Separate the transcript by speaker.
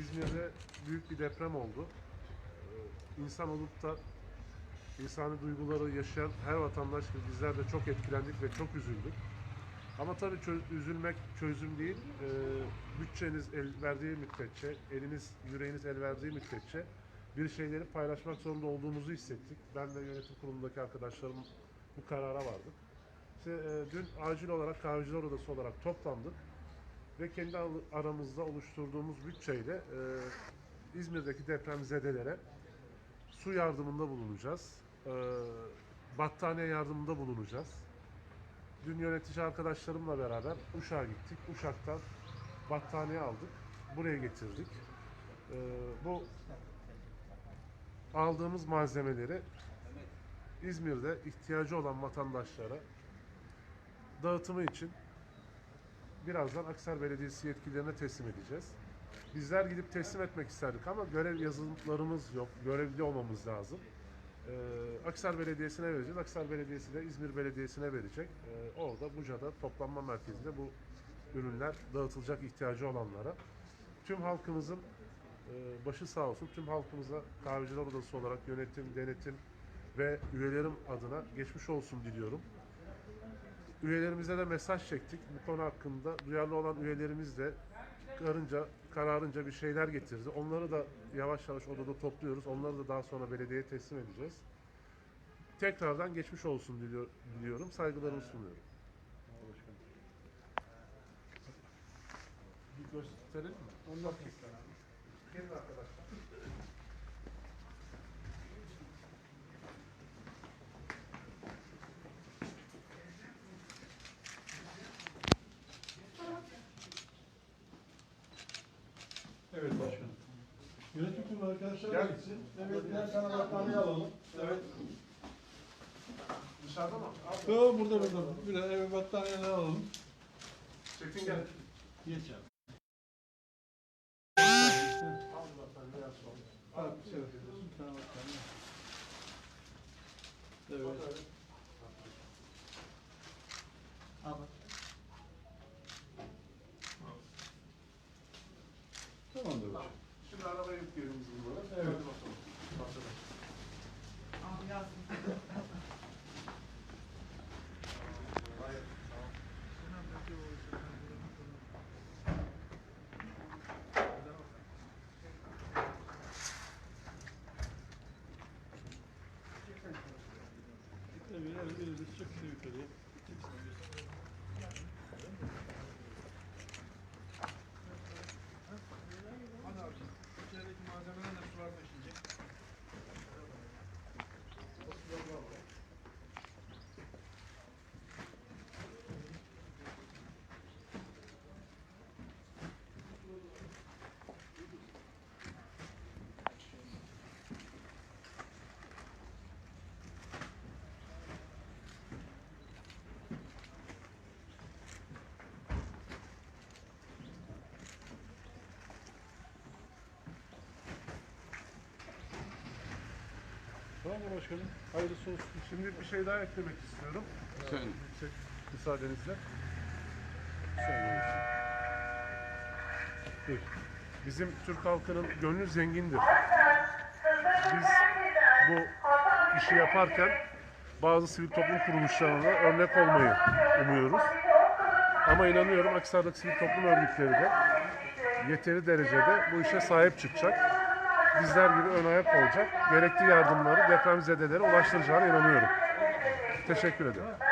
Speaker 1: İzmir'de büyük bir deprem oldu. Ee, İnsan olup da insani duyguları yaşayan her vatandaş gibi bizler de çok etkilendik ve çok üzüldük. Ama tabii çö- üzülmek çözüm değil. Ee, bütçeniz el verdiği müddetçe, eliniz, yüreğiniz el verdiği müddetçe bir şeyleri paylaşmak zorunda olduğumuzu hissettik. Ben ve yönetim kurulundaki arkadaşlarım bu karara vardık. İşte, e, dün acil olarak kahveciler odası olarak toplandık ve kendi aramızda oluşturduğumuz bütçeyle e, İzmir'deki depremzedelere su yardımında bulunacağız. E, battaniye yardımında bulunacağız. Dün yönetici arkadaşlarımla beraber Uşak'a gittik. Uşak'tan battaniye aldık. Buraya getirdik. E, bu aldığımız malzemeleri İzmir'de ihtiyacı olan vatandaşlara dağıtımı için birazdan Aksar Belediyesi yetkililerine teslim edeceğiz. Bizler gidip teslim etmek isterdik ama görev yazılımlarımız yok. Görevli olmamız lazım. Ee, Aksar Belediyesi'ne vereceğiz. Aksar Belediyesi de İzmir Belediyesi'ne verecek. Ee, orada Buca'da toplanma merkezinde bu ürünler dağıtılacak ihtiyacı olanlara. Tüm halkımızın e, başı sağ olsun. Tüm halkımıza kahveciler odası olarak yönetim, denetim ve üyelerim adına geçmiş olsun diliyorum. Üyelerimize de mesaj çektik. Bu konu hakkında duyarlı olan üyelerimiz de karınca, kararınca bir şeyler getirdi. Onları da yavaş yavaş odada topluyoruz. Onları da daha sonra belediyeye teslim edeceğiz. Tekrardan geçmiş olsun diliyor, diliyorum. Saygılarımı sunuyorum. Bir gösterelim mi? Ondan Gelin arkadaşlar.
Speaker 2: Yönetim kurulu arkadaşlar
Speaker 1: Gel.
Speaker 2: da gitsin. Evet, tane battaniye alalım. Evet.
Speaker 1: Dışarıda mı? Al.
Speaker 2: Yo, burada burada. Birer eve battaniyeler alalım.
Speaker 1: Çetin gel.
Speaker 2: Geç abi.
Speaker 1: Al bakalım, yaz sonra.
Speaker 2: Al, bir şey yapıyoruz. Bir tane battaniye. Evet. Tamamdır
Speaker 1: Tamam. Şimdi arabaya yükleyelim biz bunları.
Speaker 2: Evet.
Speaker 1: Hadi bakalım. Başlayalım. Hayır. Tamam.
Speaker 2: Evet, evet, evet. Çık şimdi yukarıya.
Speaker 3: Malzemeler de sular taşıyacak.
Speaker 2: Tamam başkanım? Hayırlısı olsun.
Speaker 1: Şimdi bir şey daha eklemek istiyorum.
Speaker 2: Sen.
Speaker 1: Yüksek müsaadenizle.
Speaker 2: Sen.
Speaker 1: Dur. Bizim Türk halkının gönlü zengindir. Biz bu işi yaparken bazı sivil toplum kuruluşlarına örnek olmayı umuyoruz. Ama inanıyorum Aksar'daki sivil toplum örgütleri de yeteri derecede bu işe sahip çıkacak. Bizler gibi ön ayak olacak. Gerekli yardımları depremzedelere ulaştıracağına inanıyorum. Teşekkür ederim.